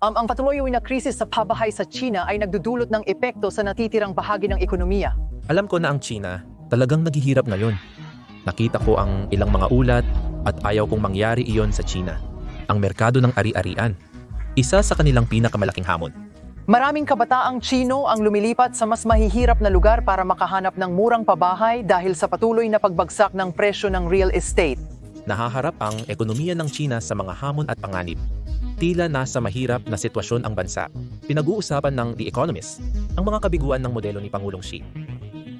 Um, ang patuloy na krisis sa pabahay sa China ay nagdudulot ng epekto sa natitirang bahagi ng ekonomiya. Alam ko na ang China talagang naghihirap ngayon. Nakita ko ang ilang mga ulat at ayaw kong mangyari iyon sa China. Ang merkado ng ari-arian. Isa sa kanilang pinakamalaking hamon. Maraming kabataang Chino ang lumilipat sa mas mahihirap na lugar para makahanap ng murang pabahay dahil sa patuloy na pagbagsak ng presyo ng real estate. Nahaharap ang ekonomiya ng China sa mga hamon at panganib. Tila nasa mahirap na sitwasyon ang bansa. Pinag-uusapan ng The Economist ang mga kabiguan ng modelo ni Pangulong Xi.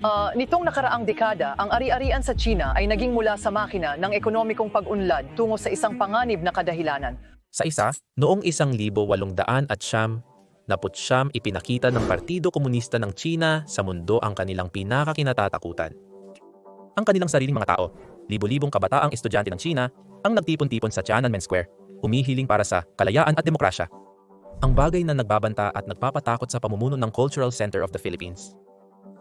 Ah, nitong nakaraang dekada, ang ari-arian sa China ay naging mula sa makina ng ekonomikong pag-unlad tungo sa isang panganib na kadahilanan. Sa isa, noong 1800 at siyam, naput siyam ipinakita ng Partido Komunista ng China sa mundo ang kanilang pinakakinatatakutan. Ang kanilang sariling mga tao, libo-libong kabataang estudyante ng China, ang nagtipon-tipon sa Tiananmen Square, humihiling para sa kalayaan at demokrasya. Ang bagay na nagbabanta at nagpapatakot sa pamumuno ng Cultural Center of the Philippines.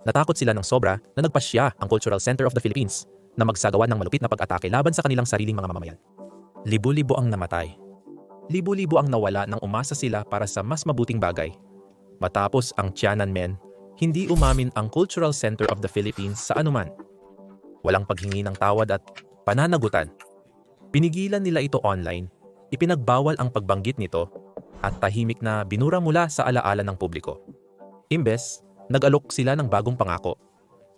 Natakot sila ng sobra na nagpasya ang Cultural Center of the Philippines na magsagawa ng malupit na pag-atake laban sa kanilang sariling mga mamamayan. Libo-libo ang namatay libo-libo ang nawala nang umasa sila para sa mas mabuting bagay. Matapos ang Tiananmen, hindi umamin ang Cultural Center of the Philippines sa anuman. Walang paghingi ng tawad at pananagutan. Pinigilan nila ito online, ipinagbawal ang pagbanggit nito, at tahimik na binura mula sa alaala ng publiko. Imbes, nag-alok sila ng bagong pangako.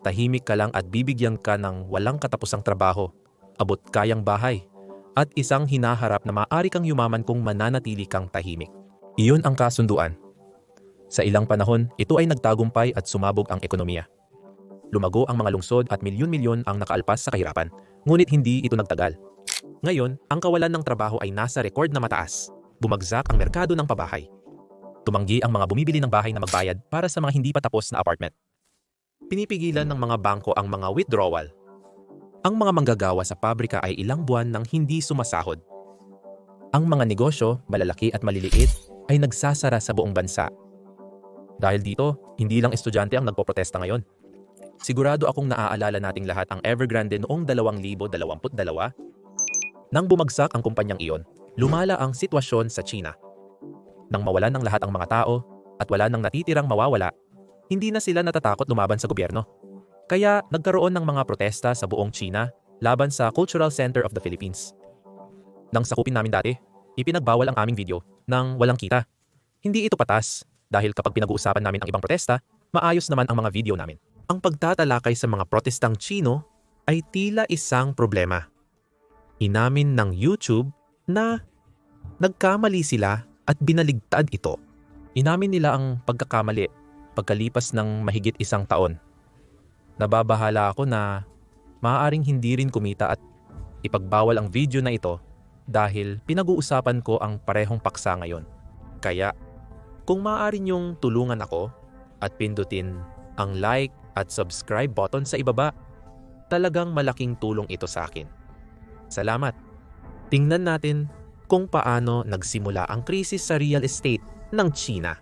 Tahimik ka lang at bibigyan ka ng walang katapusang trabaho, abot kayang bahay, at isang hinaharap na maaari kang yumaman kung mananatili kang tahimik. Iyon ang kasunduan. Sa ilang panahon, ito ay nagtagumpay at sumabog ang ekonomiya. Lumago ang mga lungsod at milyon-milyon ang nakaalpas sa kahirapan, ngunit hindi ito nagtagal. Ngayon, ang kawalan ng trabaho ay nasa record na mataas. Bumagsak ang merkado ng pabahay. Tumanggi ang mga bumibili ng bahay na magbayad para sa mga hindi pa tapos na apartment. Pinipigilan ng mga bangko ang mga withdrawal ang mga manggagawa sa pabrika ay ilang buwan nang hindi sumasahod. Ang mga negosyo, malalaki at maliliit, ay nagsasara sa buong bansa. Dahil dito, hindi lang estudyante ang nagpoprotesta ngayon. Sigurado akong naaalala nating lahat ang Evergrande noong 2022. Nang bumagsak ang kumpanyang iyon, lumala ang sitwasyon sa China. Nang mawalan ng lahat ang mga tao at wala nang natitirang mawawala, hindi na sila natatakot lumaban sa gobyerno. Kaya nagkaroon ng mga protesta sa buong China laban sa Cultural Center of the Philippines. Nang sakupin namin dati, ipinagbawal ang aming video ng walang kita. Hindi ito patas dahil kapag pinag-uusapan namin ang ibang protesta, maayos naman ang mga video namin. Ang pagtatalakay sa mga protestang Chino ay tila isang problema. Inamin ng YouTube na nagkamali sila at binaligtad ito. Inamin nila ang pagkakamali pagkalipas ng mahigit isang taon nababahala ako na maaaring hindi rin kumita at ipagbawal ang video na ito dahil pinag-uusapan ko ang parehong paksa ngayon. Kaya, kung maaari niyong tulungan ako at pindutin ang like at subscribe button sa ibaba, talagang malaking tulong ito sa akin. Salamat! Tingnan natin kung paano nagsimula ang krisis sa real estate ng China.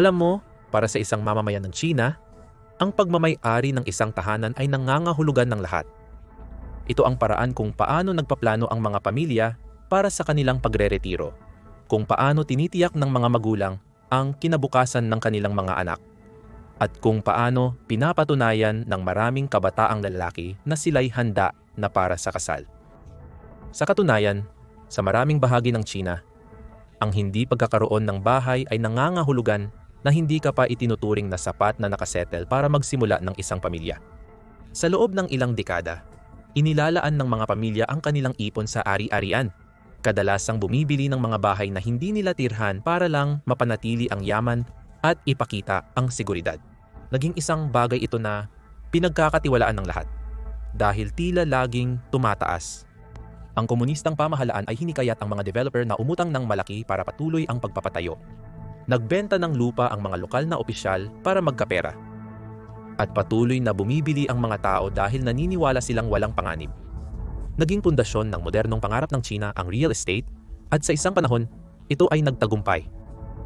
Alam mo, para sa isang mamamayan ng China, ang pagmamay-ari ng isang tahanan ay nangangahulugan ng lahat. Ito ang paraan kung paano nagpaplano ang mga pamilya para sa kanilang pagre-retiro, kung paano tinitiyak ng mga magulang ang kinabukasan ng kanilang mga anak, at kung paano pinapatunayan ng maraming kabataang lalaki na sila'y handa na para sa kasal. Sa katunayan, sa maraming bahagi ng China, ang hindi pagkakaroon ng bahay ay nangangahulugan na hindi ka pa itinuturing na sapat na nakasettle para magsimula ng isang pamilya. Sa loob ng ilang dekada, inilalaan ng mga pamilya ang kanilang ipon sa ari-arian. Kadalasang bumibili ng mga bahay na hindi nila tirhan para lang mapanatili ang yaman at ipakita ang seguridad. Naging isang bagay ito na pinagkakatiwalaan ng lahat dahil tila laging tumataas. Ang komunistang pamahalaan ay hinikayat ang mga developer na umutang ng malaki para patuloy ang pagpapatayo nagbenta ng lupa ang mga lokal na opisyal para magkapera. At patuloy na bumibili ang mga tao dahil naniniwala silang walang panganib. Naging pundasyon ng modernong pangarap ng China ang real estate at sa isang panahon, ito ay nagtagumpay.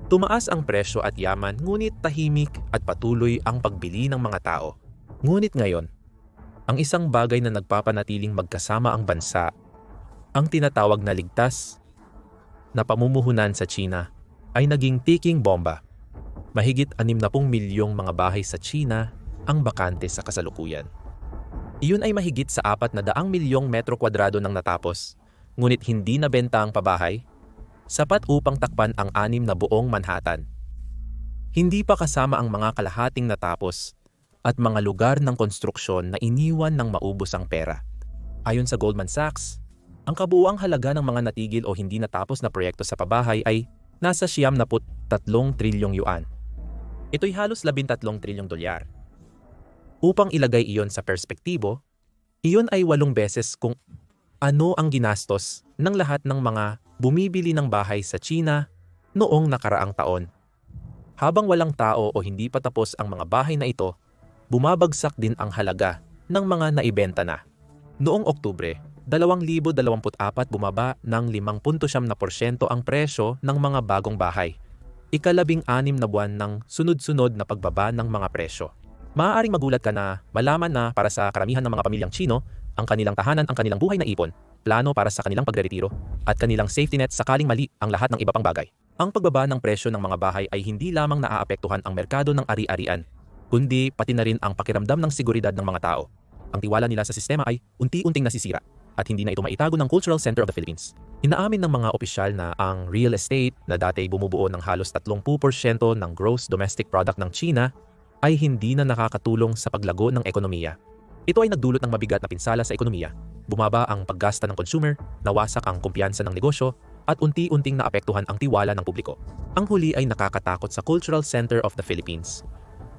Tumaas ang presyo at yaman ngunit tahimik at patuloy ang pagbili ng mga tao. Ngunit ngayon, ang isang bagay na nagpapanatiling magkasama ang bansa, ang tinatawag na ligtas na pamumuhunan sa China ay naging ticking bomba. Mahigit 60 milyong mga bahay sa China ang bakante sa kasalukuyan. Iyon ay mahigit sa apat na daang milyong metro kwadrado ng natapos, ngunit hindi nabenta ang pabahay, sapat upang takpan ang anim na buong Manhattan. Hindi pa kasama ang mga kalahating natapos at mga lugar ng konstruksyon na iniwan ng maubos ang pera. Ayon sa Goldman Sachs, ang kabuuang halaga ng mga natigil o hindi natapos na proyekto sa pabahay ay nasa siyam na tatlong trilyong yuan. Ito'y halos 13 trilyong dolyar. Upang ilagay iyon sa perspektibo, iyon ay walong beses kung ano ang ginastos ng lahat ng mga bumibili ng bahay sa China noong nakaraang taon. Habang walang tao o hindi pa tapos ang mga bahay na ito, bumabagsak din ang halaga ng mga naibenta na. Noong Oktubre, 2024 bumaba ng 5.7% ang presyo ng mga bagong bahay. Ikalabing anim na buwan ng sunod-sunod na pagbaba ng mga presyo. Maaaring magulat ka na malaman na para sa karamihan ng mga pamilyang Chino, ang kanilang tahanan ang kanilang buhay na ipon, plano para sa kanilang pagreretiro, at kanilang safety net sakaling mali ang lahat ng iba pang bagay. Ang pagbaba ng presyo ng mga bahay ay hindi lamang naaapektuhan ang merkado ng ari-arian, kundi pati na rin ang pakiramdam ng seguridad ng mga tao. Ang tiwala nila sa sistema ay unti-unting nasisira at hindi na ito maitago ng Cultural Center of the Philippines. Inaamin ng mga opisyal na ang real estate na dati bumubuo ng halos 30% ng gross domestic product ng China ay hindi na nakakatulong sa paglago ng ekonomiya. Ito ay nagdulot ng mabigat na pinsala sa ekonomiya. Bumaba ang paggasta ng consumer, nawasak ang kumpiyansa ng negosyo, at unti-unting naapektuhan ang tiwala ng publiko. Ang huli ay nakakatakot sa Cultural Center of the Philippines.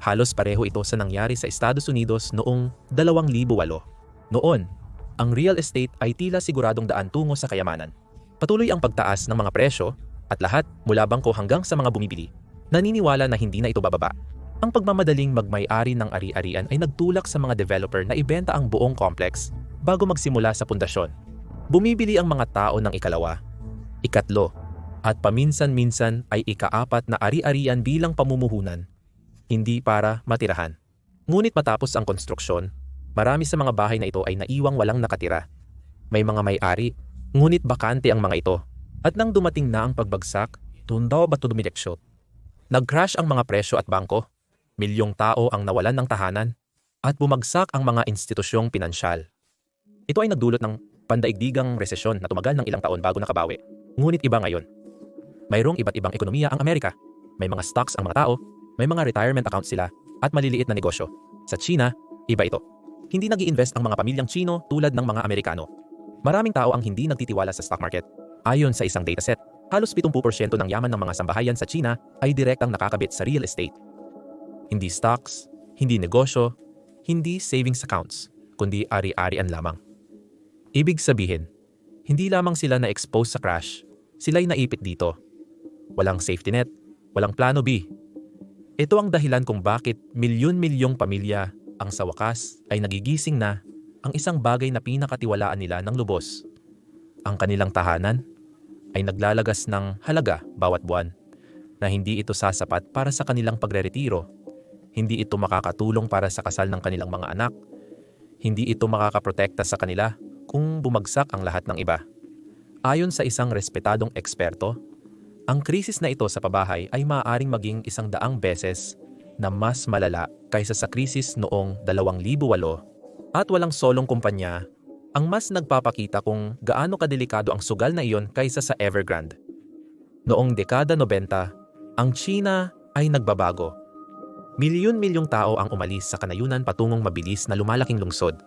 Halos pareho ito sa nangyari sa Estados Unidos noong 2008. Noon, ang real estate ay tila siguradong daan tungo sa kayamanan. Patuloy ang pagtaas ng mga presyo at lahat mula bangko hanggang sa mga bumibili. Naniniwala na hindi na ito bababa. Ang pagmamadaling magmay-ari ng ari-arian ay nagtulak sa mga developer na ibenta ang buong complex bago magsimula sa pundasyon. Bumibili ang mga tao ng ikalawa, ikatlo, at paminsan-minsan ay ikaapat na ari-arian bilang pamumuhunan, hindi para matirahan. Ngunit matapos ang konstruksyon, marami sa mga bahay na ito ay naiwang walang nakatira. May mga may-ari, ngunit bakante ang mga ito. At nang dumating na ang pagbagsak, tundaw ba ito dumireksyon? Nag-crash ang mga presyo at bangko, milyong tao ang nawalan ng tahanan, at bumagsak ang mga institusyong pinansyal. Ito ay nagdulot ng pandaigdigang resesyon na tumagal ng ilang taon bago nakabawi. Ngunit iba ngayon. Mayroong iba't ibang ekonomiya ang Amerika. May mga stocks ang mga tao, may mga retirement accounts sila, at maliliit na negosyo. Sa China, iba ito. Hindi nag invest ang mga pamilyang Chino tulad ng mga Amerikano. Maraming tao ang hindi nagtitiwala sa stock market. Ayon sa isang dataset, halos 70% ng yaman ng mga sambahayan sa China ay direktang nakakabit sa real estate. Hindi stocks, hindi negosyo, hindi savings accounts, kundi ari-arian lamang. Ibig sabihin, hindi lamang sila na-expose sa crash, sila'y naipit dito. Walang safety net, walang plano B. Ito ang dahilan kung bakit milyon-milyong pamilya ang sa wakas ay nagigising na ang isang bagay na pinakatiwalaan nila ng lubos. Ang kanilang tahanan ay naglalagas ng halaga bawat buwan na hindi ito sasapat para sa kanilang pagreretiro hindi ito makakatulong para sa kasal ng kanilang mga anak. Hindi ito makakaprotekta sa kanila kung bumagsak ang lahat ng iba. Ayon sa isang respetadong eksperto, ang krisis na ito sa pabahay ay maaaring maging isang daang beses na mas malala kaysa sa krisis noong 2008 at walang solong kumpanya ang mas nagpapakita kung gaano kadelikado ang sugal na iyon kaysa sa Evergrande. Noong dekada 90, ang China ay nagbabago Milyon-milyong tao ang umalis sa kanayunan patungong mabilis na lumalaking lungsod.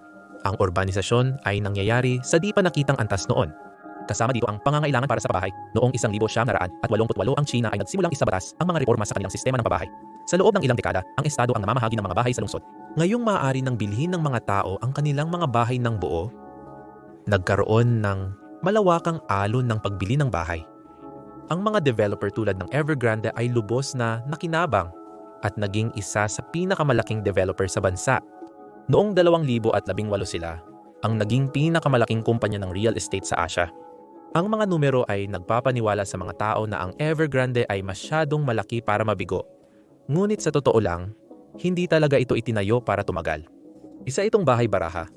Ang urbanisasyon ay nangyayari sa di pa nakitang antas noon. Kasama dito ang pangangailangan para sa pabahay. Noong 1988 ang China ay nagsimulang isabatas ang mga reforma sa kanilang sistema ng pabahay. Sa loob ng ilang dekada, ang Estado ang namamahagi ng mga bahay sa lungsod. Ngayong maaari ng bilhin ng mga tao ang kanilang mga bahay ng buo, nagkaroon ng malawakang alon ng pagbili ng bahay. Ang mga developer tulad ng Evergrande ay lubos na nakinabang at naging isa sa pinakamalaking developer sa bansa. Noong 2018 sila, ang naging pinakamalaking kumpanya ng real estate sa Asia. Ang mga numero ay nagpapaniwala sa mga tao na ang Evergrande ay masyadong malaki para mabigo. Ngunit sa totoo lang, hindi talaga ito itinayo para tumagal. Isa itong bahay baraha.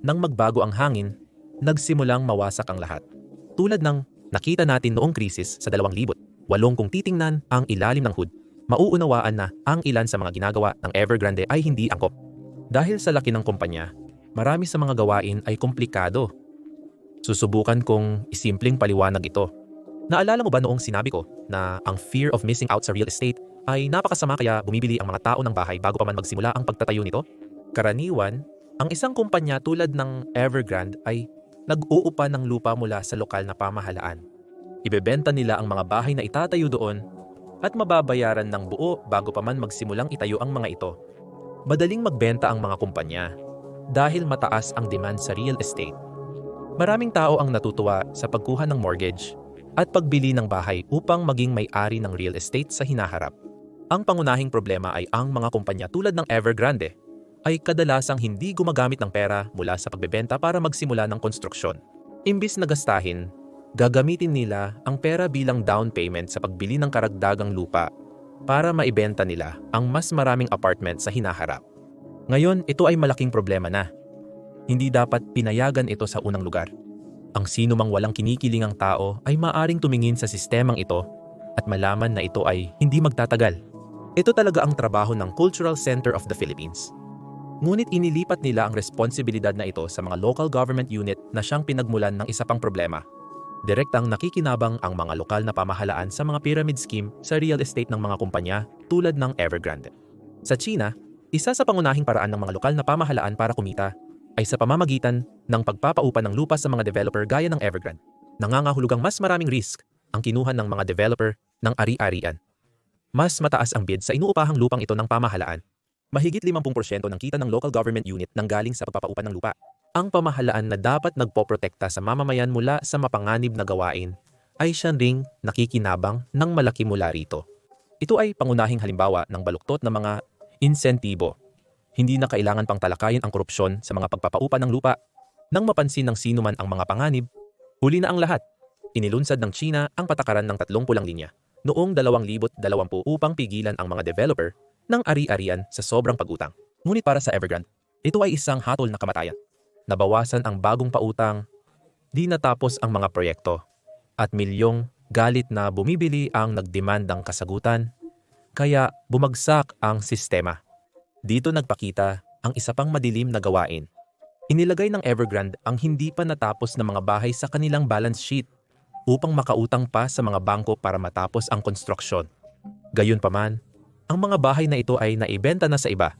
Nang magbago ang hangin, nagsimulang mawasak ang lahat. Tulad ng nakita natin noong krisis sa 2000. Walong kung titingnan ang ilalim ng hood, mauunawaan na ang ilan sa mga ginagawa ng Evergrande ay hindi angkop. Dahil sa laki ng kumpanya, marami sa mga gawain ay komplikado. Susubukan kong isimpleng paliwanag ito. Naalala mo ba noong sinabi ko na ang fear of missing out sa real estate ay napakasama kaya bumibili ang mga tao ng bahay bago pa man magsimula ang pagtatayo nito? Karaniwan, ang isang kumpanya tulad ng Evergrande ay nag-uupa ng lupa mula sa lokal na pamahalaan. Ibebenta nila ang mga bahay na itatayo doon at mababayaran ng buo bago pa man magsimulang itayo ang mga ito. Madaling magbenta ang mga kumpanya dahil mataas ang demand sa real estate. Maraming tao ang natutuwa sa pagkuha ng mortgage at pagbili ng bahay upang maging may-ari ng real estate sa hinaharap. Ang pangunahing problema ay ang mga kumpanya tulad ng Evergrande ay kadalasang hindi gumagamit ng pera mula sa pagbebenta para magsimula ng konstruksyon. Imbis na gastahin, gagamitin nila ang pera bilang down payment sa pagbili ng karagdagang lupa para maibenta nila ang mas maraming apartment sa hinaharap. Ngayon, ito ay malaking problema na. Hindi dapat pinayagan ito sa unang lugar. Ang sino mang walang kinikilingang tao ay maaring tumingin sa sistemang ito at malaman na ito ay hindi magtatagal. Ito talaga ang trabaho ng Cultural Center of the Philippines. Ngunit inilipat nila ang responsibilidad na ito sa mga local government unit na siyang pinagmulan ng isa pang problema. Direktang nakikinabang ang mga lokal na pamahalaan sa mga pyramid scheme sa real estate ng mga kumpanya tulad ng Evergrande. Sa China, isa sa pangunahing paraan ng mga lokal na pamahalaan para kumita ay sa pamamagitan ng pagpapaupa ng lupa sa mga developer gaya ng Evergrande. Nangangahulugang mas maraming risk ang kinuha ng mga developer ng ari-arian. Mas mataas ang bid sa inuupahang lupang ito ng pamahalaan. Mahigit 50% ng kita ng local government unit nang galing sa pagpapaupa ng lupa. Ang pamahalaan na dapat nagpoprotekta sa mamamayan mula sa mapanganib na gawain ay siya ring nakikinabang ng malaki mula rito. Ito ay pangunahing halimbawa ng baluktot na mga insentibo. Hindi na kailangan pang talakayin ang korupsyon sa mga pagpapaupa ng lupa. Nang mapansin ng sino man ang mga panganib, huli na ang lahat. Inilunsad ng China ang patakaran ng tatlong pulang linya noong 2020 upang pigilan ang mga developer ng ari-arian sa sobrang pag-utang. Ngunit para sa Evergrande, ito ay isang hatol na kamatayan. Nabawasan ang bagong pautang, di natapos ang mga proyekto, at milyong galit na bumibili ang nagdemand ng kasagutan, kaya bumagsak ang sistema. Dito nagpakita ang isa pang madilim na gawain. Inilagay ng Evergrande ang hindi pa natapos na mga bahay sa kanilang balance sheet upang makautang pa sa mga bangko para matapos ang konstruksyon. Gayunpaman, ang mga bahay na ito ay naibenta na sa iba.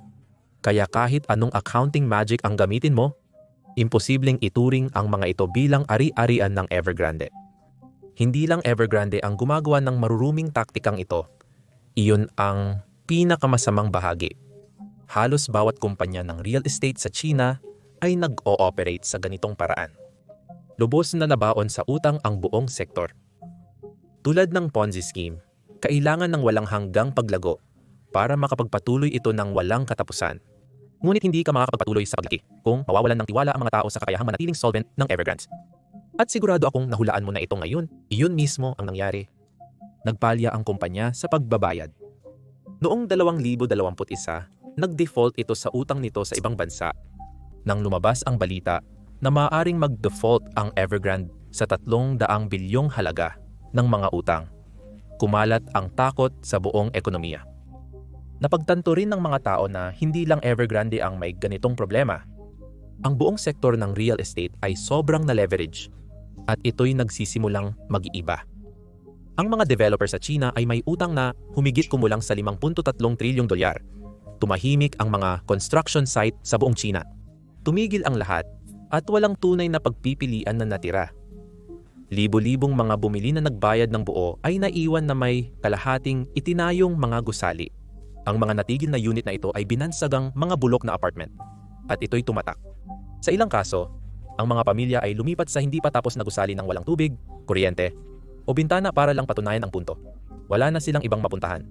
Kaya kahit anong accounting magic ang gamitin mo, imposibleng ituring ang mga ito bilang ari-arian ng Evergrande. Hindi lang Evergrande ang gumagawa ng maruruming taktikang ito. Iyon ang pinakamasamang bahagi. Halos bawat kumpanya ng real estate sa China ay nag-ooperate sa ganitong paraan. Lubos na nabaon sa utang ang buong sektor. Tulad ng Ponzi scheme, kailangan ng walang hanggang paglago para makapagpatuloy ito ng walang katapusan. Ngunit hindi ka makakapagpatuloy sa paglaki kung mawawalan ng tiwala ang mga tao sa kakayahang manatiling solvent ng Evergrande. At sigurado akong nahulaan mo na ito ngayon, iyon mismo ang nangyari. Nagpalya ang kumpanya sa pagbabayad. Noong 2021, nag-default ito sa utang nito sa ibang bansa. Nang lumabas ang balita na maaaring mag-default ang Evergrande sa 300 bilyong halaga ng mga utang. Kumalat ang takot sa buong ekonomiya. Napagtanto rin ng mga tao na hindi lang Evergrande ang may ganitong problema. Ang buong sektor ng real estate ay sobrang na-leverage at ito'y nagsisimulang mag-iiba. Ang mga developer sa China ay may utang na humigit kumulang sa 5.3 trilyong dolyar. Tumahimik ang mga construction site sa buong China. Tumigil ang lahat at walang tunay na pagpipilian na natira. Libo-libong mga bumili na nagbayad ng buo ay naiwan na may kalahating itinayong mga gusali. Ang mga natigil na unit na ito ay binansagang mga bulok na apartment at ito'y tumatak. Sa ilang kaso, ang mga pamilya ay lumipat sa hindi pa tapos na gusali ng walang tubig, kuryente, o bintana para lang patunayan ang punto. Wala na silang ibang mapuntahan.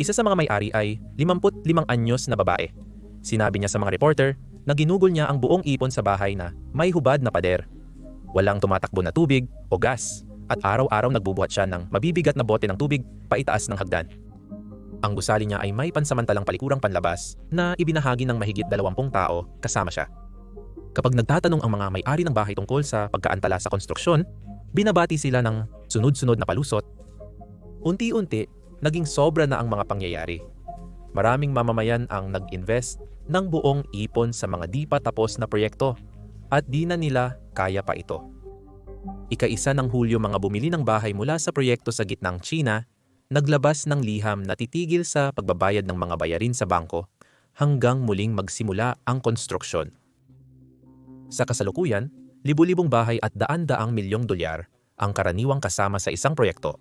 Isa sa mga may-ari ay 55 anyos na babae. Sinabi niya sa mga reporter na ginugol niya ang buong ipon sa bahay na may hubad na pader. Walang tumatakbo na tubig o gas at araw-araw nagbubuhat siya ng mabibigat na bote ng tubig paitaas ng hagdan. Ang gusali niya ay may pansamantalang palikurang panlabas na ibinahagi ng mahigit 20 tao kasama siya. Kapag nagtatanong ang mga may-ari ng bahay tungkol sa pagkaantala sa konstruksyon, binabati sila ng sunod-sunod na palusot. Unti-unti, naging sobra na ang mga pangyayari. Maraming mamamayan ang nag-invest ng buong ipon sa mga di pa tapos na proyekto at di na nila kaya pa ito. Ika-isa ng Hulyo mga bumili ng bahay mula sa proyekto sa gitnang China, naglabas ng liham na titigil sa pagbabayad ng mga bayarin sa bangko hanggang muling magsimula ang konstruksyon. Sa kasalukuyan, libu-libong bahay at daan-daang milyong dolyar ang karaniwang kasama sa isang proyekto.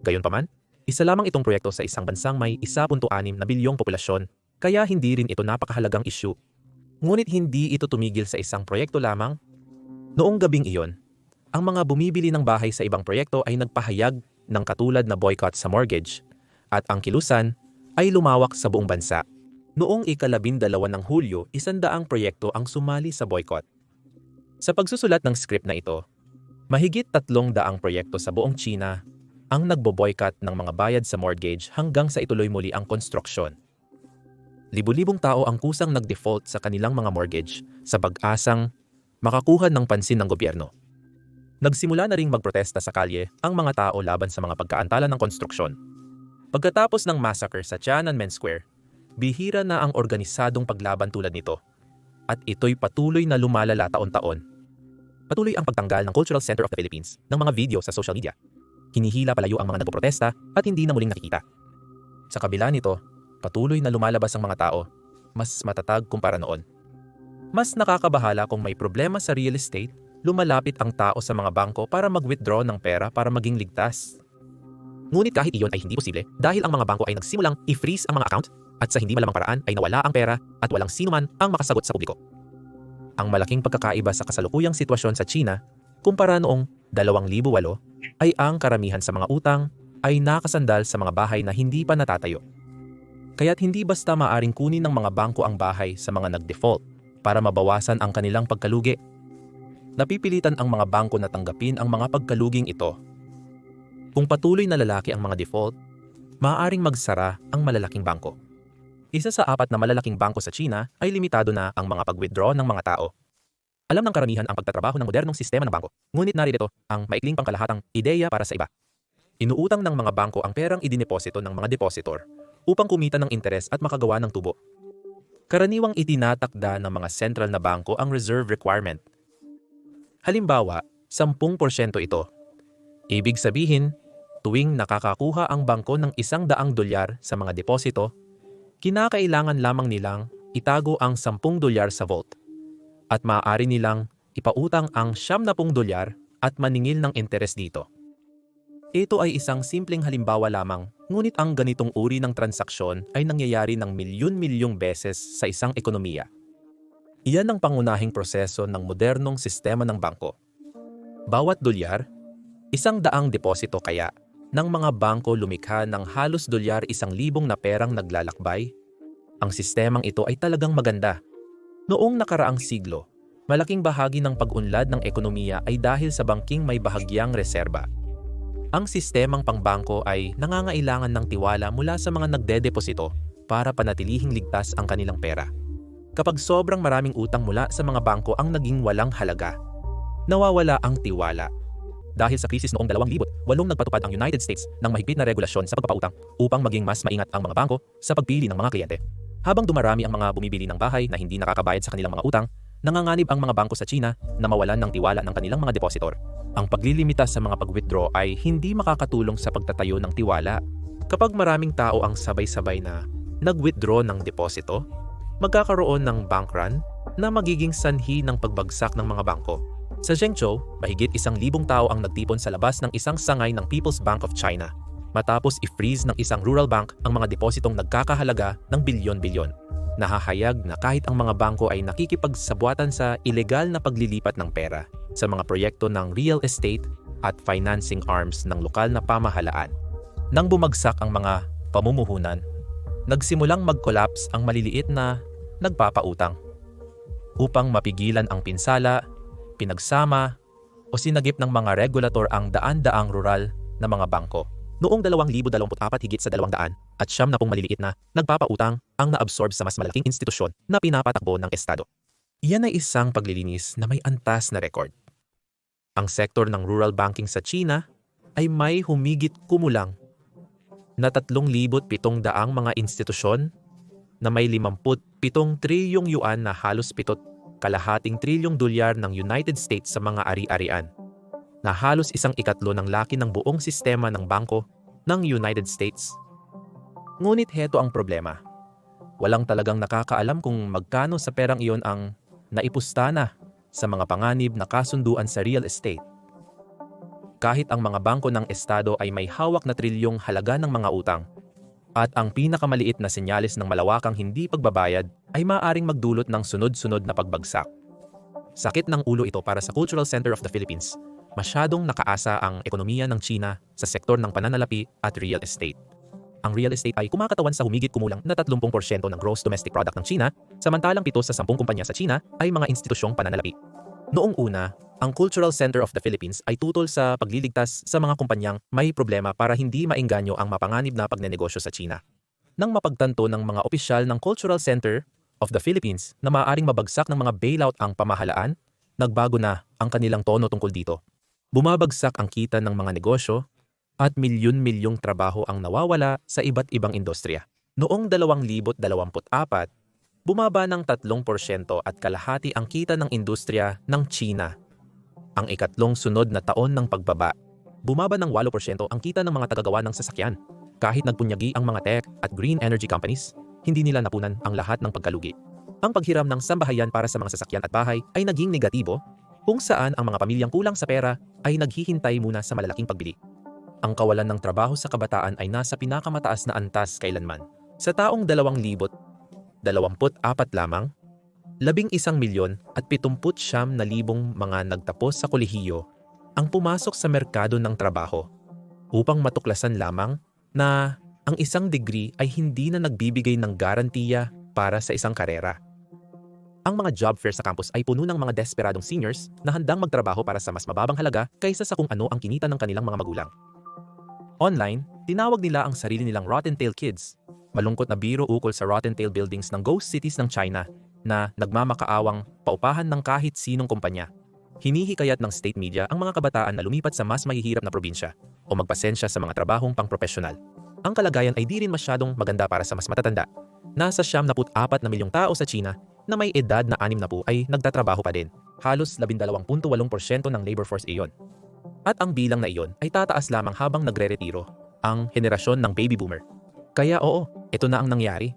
Gayunpaman, isa lamang itong proyekto sa isang bansang may 1.6 na bilyong populasyon, kaya hindi rin ito napakahalagang issue. Ngunit hindi ito tumigil sa isang proyekto lamang. Noong gabing iyon, ang mga bumibili ng bahay sa ibang proyekto ay nagpahayag ng katulad na boycott sa mortgage, at ang kilusan ay lumawak sa buong bansa. Noong ikalabindalawa ng Hulyo, isandaang proyekto ang sumali sa boycott. Sa pagsusulat ng script na ito, mahigit tatlong daang proyekto sa buong China ang nagbo-boycott ng mga bayad sa mortgage hanggang sa ituloy muli ang konstruksyon. Libu-libong tao ang kusang nag-default sa kanilang mga mortgage sa pag-asang makakuha ng pansin ng gobyerno. Nagsimula na ring magprotesta sa kalye ang mga tao laban sa mga pagkaantala ng konstruksyon. Pagkatapos ng massacre sa Tiananmen Square, bihira na ang organisadong paglaban tulad nito. At ito'y patuloy na lumalala taon-taon. Patuloy ang pagtanggal ng Cultural Center of the Philippines ng mga video sa social media. Hinihila palayo ang mga nagpoprotesta at hindi na muling nakikita. Sa kabila nito, patuloy na lumalabas ang mga tao, mas matatag kumpara noon. Mas nakakabahala kung may problema sa real estate, lumalapit ang tao sa mga bangko para mag-withdraw ng pera para maging ligtas. Ngunit kahit iyon ay hindi posible dahil ang mga bangko ay nagsimulang i-freeze ang mga account at sa hindi malamang paraan ay nawala ang pera at walang sino man ang makasagot sa publiko. Ang malaking pagkakaiba sa kasalukuyang sitwasyon sa China kumpara noong 2008 ay ang karamihan sa mga utang ay nakasandal sa mga bahay na hindi pa natatayo. Kaya't hindi basta maaring kunin ng mga bangko ang bahay sa mga nag-default para mabawasan ang kanilang pagkalugi. Napipilitan ang mga bangko na tanggapin ang mga pagkaluging ito. Kung patuloy na lalaki ang mga default, maaaring magsara ang malalaking bangko. Isa sa apat na malalaking bangko sa China ay limitado na ang mga pag-withdraw ng mga tao. Alam ng karamihan ang pagtatrabaho ng modernong sistema ng bangko, ngunit naririto ang maikling pangkalahatang ideya para sa iba. Inuutang ng mga bangko ang perang idineposito ng mga depositor upang kumita ng interes at makagawa ng tubo. Karaniwang itinatakda ng mga sentral na bangko ang reserve requirement. Halimbawa, 10% ito. Ibig sabihin, tuwing nakakakuha ang bangko ng isang daang dolyar sa mga deposito, kinakailangan lamang nilang itago ang 10 dolyar sa vault at maaari nilang ipautang ang 70 dolyar at maningil ng interes dito. Ito ay isang simpleng halimbawa lamang, ngunit ang ganitong uri ng transaksyon ay nangyayari ng milyon-milyong beses sa isang ekonomiya. Iyan ang pangunahing proseso ng modernong sistema ng bangko. Bawat dolyar, isang daang deposito kaya, ng mga bangko lumikha ng halos dolyar isang libong na perang naglalakbay. Ang sistemang ito ay talagang maganda. Noong nakaraang siglo, malaking bahagi ng pag-unlad ng ekonomiya ay dahil sa bangking may bahagyang reserba. Ang sistemang pangbangko ay nangangailangan ng tiwala mula sa mga nagdedeposito para panatilihing ligtas ang kanilang pera. Kapag sobrang maraming utang mula sa mga bangko ang naging walang halaga, nawawala ang tiwala. Dahil sa krisis noong 2008, nagpatupad ang United States ng mahigpit na regulasyon sa pagpapautang upang maging mas maingat ang mga bangko sa pagpili ng mga kliyente. Habang dumarami ang mga bumibili ng bahay na hindi nakakabayad sa kanilang mga utang, nanganganib ang mga bangko sa China na mawalan ng tiwala ng kanilang mga depositor. Ang paglilimita sa mga pag-withdraw ay hindi makakatulong sa pagtatayo ng tiwala. Kapag maraming tao ang sabay-sabay na nag-withdraw ng deposito, magkakaroon ng bank run na magiging sanhi ng pagbagsak ng mga bangko. Sa Zhengzhou, mahigit isang libong tao ang nagtipon sa labas ng isang sangay ng People's Bank of China matapos i-freeze ng isang rural bank ang mga depositong nagkakahalaga ng bilyon-bilyon. Nahahayag na kahit ang mga bangko ay nakikipagsabuatan sa ilegal na paglilipat ng pera sa mga proyekto ng real estate at financing arms ng lokal na pamahalaan. Nang bumagsak ang mga pamumuhunan, nagsimulang mag-collapse ang maliliit na nagpapautang. Upang mapigilan ang pinsala, pinagsama, o sinagip ng mga regulator ang daan-daang rural na mga bangko. Noong 2024 higit sa 200 at siyam na pong maliliit na nagpapautang ang naabsorb sa mas malaking institusyon na pinapatakbo ng Estado. Iyan ay isang paglilinis na may antas na record. Ang sektor ng rural banking sa China ay may humigit kumulang na 3,700 mga institusyon na may 57 trilyong yuan na halos pitot kalahating trilyong dolyar ng United States sa mga ari-arian na halos isang ikatlo ng laki ng buong sistema ng bangko ng United States. Ngunit heto ang problema. Walang talagang nakakaalam kung magkano sa perang iyon ang naipusta na sa mga panganib na kasunduan sa real estate. Kahit ang mga bangko ng estado ay may hawak na trilyong halaga ng mga utang, at ang pinakamaliit na senyales ng malawakang hindi pagbabayad ay maaring magdulot ng sunod-sunod na pagbagsak. Sakit ng ulo ito para sa Cultural Center of the Philippines. Masyadong nakaasa ang ekonomiya ng China sa sektor ng pananalapi at real estate. Ang real estate ay kumakatawan sa humigit kumulang na 30% ng gross domestic product ng China, samantalang pito sa 10 kumpanya sa China ay mga institusyong pananalapi. Noong una, ang Cultural Center of the Philippines ay tutol sa pagliligtas sa mga kumpanyang may problema para hindi maingganyo ang mapanganib na pagnenegosyo sa China. Nang mapagtanto ng mga opisyal ng Cultural Center of the Philippines na maaaring mabagsak ng mga bailout ang pamahalaan, nagbago na ang kanilang tono tungkol dito. Bumabagsak ang kita ng mga negosyo at milyon-milyong trabaho ang nawawala sa iba't ibang industriya. Noong 2024, bumaba ng 3% at kalahati ang kita ng industriya ng China. Ang ikatlong sunod na taon ng pagbaba, bumaba ng 8% ang kita ng mga tagagawa ng sasakyan. Kahit nagpunyagi ang mga tech at green energy companies, hindi nila napunan ang lahat ng pagkalugi. Ang paghiram ng sambahayan para sa mga sasakyan at bahay ay naging negatibo kung saan ang mga pamilyang kulang sa pera ay naghihintay muna sa malalaking pagbili. Ang kawalan ng trabaho sa kabataan ay nasa pinakamataas na antas kailanman. Sa taong 2024 lamang, 11 milyon at 79 na libong mga nagtapos sa kolehiyo ang pumasok sa merkado ng trabaho upang matuklasan lamang na ang isang degree ay hindi na nagbibigay ng garantiya para sa isang karera. Ang mga job fair sa campus ay puno ng mga desperadong seniors na handang magtrabaho para sa mas mababang halaga kaysa sa kung ano ang kinita ng kanilang mga magulang. Online, tinawag nila ang sarili nilang Rotten Tail Kids. Malungkot na biro ukol sa Rotten Tail buildings ng ghost cities ng China na nagmamakaawang paupahan ng kahit sinong kumpanya. Hinihikayat ng state media ang mga kabataan na lumipat sa mas mahihirap na probinsya o magpasensya sa mga trabahong pang-profesional. Ang kalagayan ay di rin masyadong maganda para sa mas matatanda. Nasa 74 na milyong tao sa China na may edad na 6 na po ay nagtatrabaho pa din. Halos 12.8% ng labor force iyon. At ang bilang na iyon ay tataas lamang habang nagre-retiro ang henerasyon ng baby boomer. Kaya oo, ito na ang nangyari.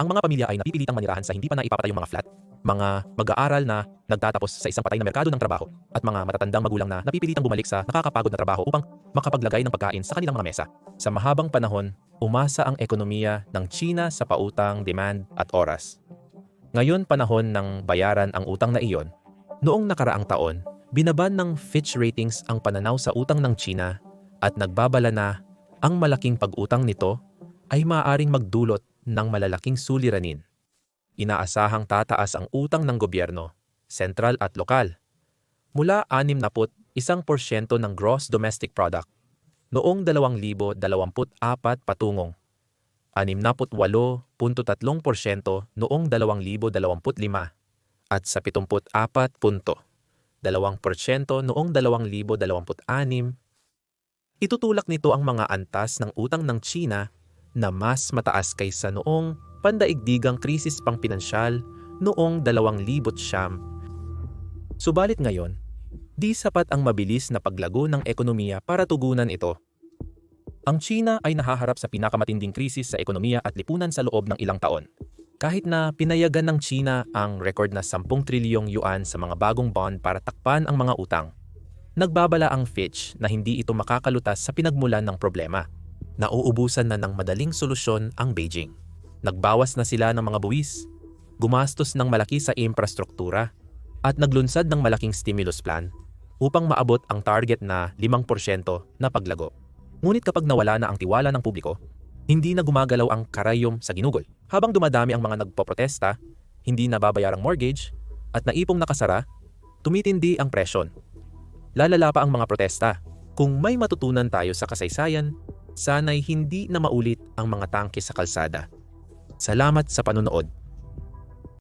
Ang mga pamilya ay napipilitang manirahan sa hindi pa naipapatayong mga flat, mga mag-aaral na nagtatapos sa isang patay na merkado ng trabaho, at mga matatandang magulang na napipilitang bumalik sa nakakapagod na trabaho upang makapaglagay ng pagkain sa kanilang mga mesa. Sa mahabang panahon, umasa ang ekonomiya ng China sa pautang, demand at oras. Ngayon panahon ng bayaran ang utang na iyon, noong nakaraang taon, binaban ng Fitch Ratings ang pananaw sa utang ng China at nagbabala na ang malaking pag-utang nito ay maaaring magdulot ng malalaking suliranin. Inaasahang tataas ang utang ng gobyerno, sentral at lokal, mula 61% ng gross domestic product noong 2024 patungong 68.3% noong 2025 at sa 74.2% noong 2026. Itutulak nito ang mga antas ng utang ng China na mas mataas kaysa noong pandaigdigang krisis pangpinansyal noong 2000 siyam. Subalit ngayon, di sapat ang mabilis na paglago ng ekonomiya para tugunan ito. Ang China ay nahaharap sa pinakamatinding krisis sa ekonomiya at lipunan sa loob ng ilang taon. Kahit na pinayagan ng China ang record na 10 trilyong yuan sa mga bagong bond para takpan ang mga utang, nagbabala ang Fitch na hindi ito makakalutas sa pinagmulan ng problema. Nauubusan na ng madaling solusyon ang Beijing. Nagbawas na sila ng mga buwis, gumastos ng malaki sa infrastruktura, at naglunsad ng malaking stimulus plan upang maabot ang target na 5% na paglago. Ngunit kapag nawala na ang tiwala ng publiko, hindi na gumagalaw ang karayom sa ginugol. Habang dumadami ang mga nagpoprotesta, hindi nababayarang mortgage, at naipong nakasara, tumitindi ang presyon. Lalala pa ang mga protesta. Kung may matutunan tayo sa kasaysayan, sana'y hindi na maulit ang mga tangke sa kalsada. Salamat sa panonood.